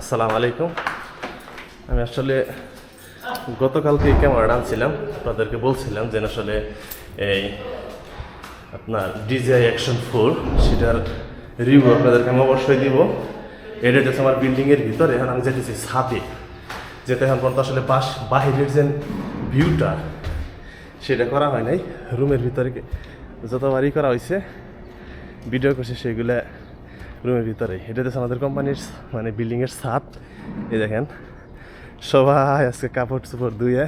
আসসালামু আলাইকুম। আমি আসলে গতকালকে এই ক্যামেরাটা আনছিলাম, আপনাদেরকে বলছিলাম যে আসলে এই আপনার ডিজিআই অ্যাকশন ফোর সেটার রিভিউ আপনাদেরকে আমি অবশ্যই দিব। এটা হচ্ছে আমার বিল্ডিংয়ের ভিতরে, এখন আমি যেতেছি ছাদে। যেতে এখন পর্যন্ত আসলে বাস, বাহিরের যে ভিউটা সেটা করা হয় নাই। রুমের ভিতরে যতবারই করা হয়েছে ভিডিও করছে, সেগুলো রুমের ভিতরে। এটা হচ্ছে আমাদের কোম্পানির মানে বিল্ডিংয়ের ছাদ। এই দেখেন, সবাই আজকে কাপড় চোপড় ধুয়ে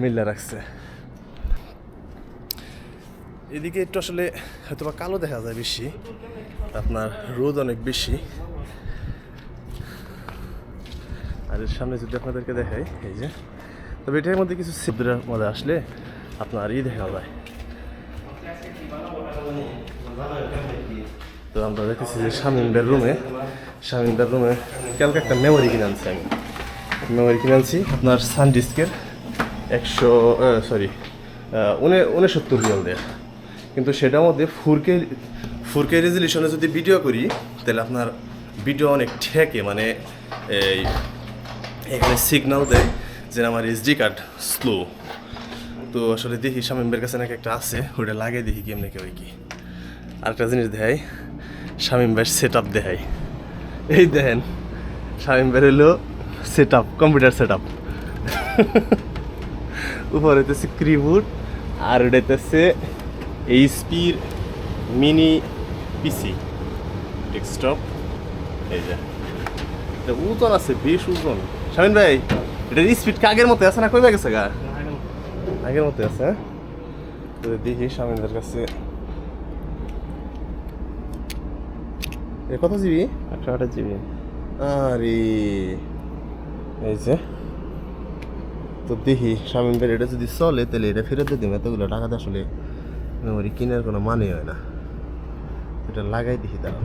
মিল্লা রাখছে। এদিকে একটু আসলে হয়তো বা কালো দেখা যায় বেশি, আপনার রোদ অনেক বেশি। আর এর সামনে যদি আপনাদেরকে দেখাই, এই যে, তবে এটার মধ্যে কিছু সিদ্ধের মধ্যে আসলে আপনার ই দেখা যায়। তো আমরা দেখেছি যে শামিমদের রুমে শামিমদের রুমে কালকে একটা মেমোরি কিনে আনছি আমি। মেমোরি কিনে আনছি আপনার সানডিস্কের একশো সরি উনে, উনসত্তর রিয়াল দেয়। কিন্তু সেটার মধ্যে ফোরকে ফোরকে রেজলিউশনে যদি ভিডিও করি, তাহলে আপনার ভিডিও অনেক ঠেকে। মানে এই, এখানে সিগন্যাল দেয় যে আমার এসডি কার্ড স্লো তো আসলে দেখি শামিমের কাছে নাকি একটা আছে, ওটা লাগে দেখি কেমনে কেউ কি। আরেকটা জিনিস দেখাই। শামিম ভাই সেট আপ দেখাই। এই দেখেন, শামিম ভাই হলো set up computer set up উপরে হইতেছে ক্রিবুট আর ওটা হইতেছে এইচপির মিনি পিসি ডেস্কটপ এই যে। ওজন আছে, বেশ ওজন। শামিন ভাই, এটার স্পিড কাগের মতো আছে না কই গেছে গা? আগের মতো আছে হ্যাঁ? তো দেখি শামিনদের কাছে কত জিবি? একশো আঠাশ জিবি। আরে। এই যে। তো দেখি শামিন ভাই এটা যদি চলে তাহলে এটা ফেরত দেবে এতগুলো টাকাতে আসলে মেমোরি কেনার কোনো মানে হয় না। এটা লাগাই দেখি দাঁড়ান